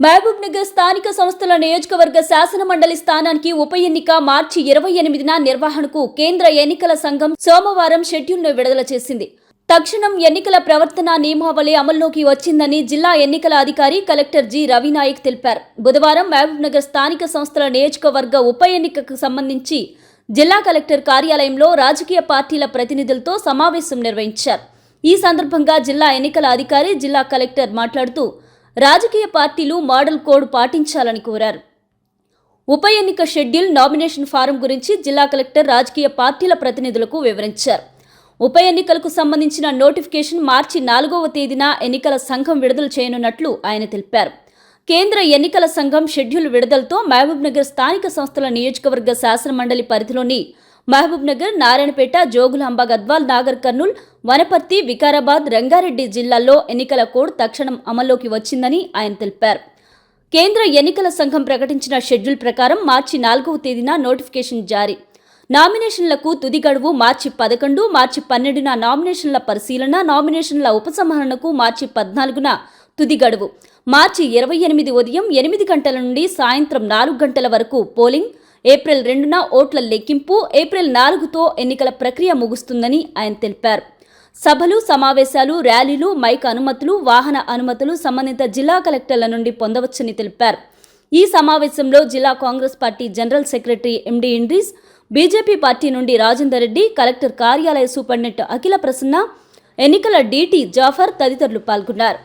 మహబూబ్ నగర్ స్థానిక సంస్థల నియోజకవర్గ శాసన మండలి స్థానానికి ఉప ఎన్నిక మార్చి ఇరవై ఎనిమిదిన నిర్వహణకు కేంద్ర ఎన్నికల సంఘం సోమవారం షెడ్యూల్ను విడుదల చేసింది. తక్షణం ఎన్నికల ప్రవర్తన నియమావళి అమల్లోకి వచ్చిందని జిల్లా ఎన్నికల అధికారి కలెక్టర్ జి. రవినాయక్ తెలిపారు. బుధవారం మహబూబ్ నగర్ స్థానిక సంస్థల నియోజకవర్గ ఉప ఎన్నికకు సంబంధించి జిల్లా కలెక్టర్ కార్యాలయంలో రాజకీయ పార్టీల ప్రతినిధులతో సమావేశం నిర్వహించారు. ఈ సందర్భంగా జిల్లా ఎన్నికల అధికారి జిల్లా కలెక్టర్ మాట్లాడుతూ రాజకీయ పార్టీలు మోడల్ కోడ్ పాటించాలని కోరారు. ఉప ఎన్నిక షెడ్యూల్ నామినేషన్ ఫారం గురించి జిల్లా కలెక్టర్ రాజకీయ పార్టీల ప్రతినిధులకు వివరించారు. ఉప ఎన్నికలకు సంబంధించిన నోటిఫికేషన్ మార్చి నాలుగవ తేదీన ఎన్నికల సంఘం విడుదల చేయనున్నట్లు ఆయన తెలిపారు. కేంద్ర ఎన్నికల సంఘం షెడ్యూల్ విడుదలతో మహబూబ్నగర్ స్థానిక సంస్థల నియోజకవర్గ శాసన మండలి పరిధిలోని మహబూబ్నగర్ నారాయణపేట జోగులాంబ గద్వాల్ నాగర్ కర్నూల్ వనపర్తి వికారాబాద్ రంగారెడ్డి జిల్లాల్లో ఎన్నికల కోడ్ తక్షణం అమల్లోకి వచ్చిందని ఆయన తెలిపారు. కేంద్ర ఎన్నికల సంఘం ప్రకటించిన షెడ్యూల్ ప్రకారం మార్చి నాలుగవ తేదీన నోటిఫికేషన్ జారీ. నామినేషన్లకు తుది గడువు మార్చి పదకొండు మార్చి పన్నెండున నామినేషన్ల పరిశీలన నామినేషన్ల ఉపసంహరణకు మార్చి పద్నాలుగున తుది గడువు. మార్చి ఇరవై ఎనిమిది ఉదయం ఎనిమిది గంటల నుండి సాయంత్రం నాలుగు గంటల వరకు పోలింగ్ ఏప్రిల్ రెండున ఓట్ల లెక్కింపు ఏప్రిల్ నాలుగుతో ఎన్నికల ప్రక్రియ ముగుస్తుందని ఆయన తెలిపారు. సభలు సమావేశాలు ర్యాలీలు మైక్ అనుమతులు వాహన అనుమతులు సంబంధిత జిల్లా కలెక్టర్ల నుండి పొందవచ్చని తెలిపారు. ఈ సమావేశంలో జిల్లా Congress party general secretary MD Idris BJP party నుండి రాజేందర్ రెడ్డి కలెక్టర్ కార్యాలయ సూపరింటెండెంట్ అఖిల ప్రసన్న ఎన్నికల డీటీ జాఫర్ తదితరులు పాల్గొన్నారు.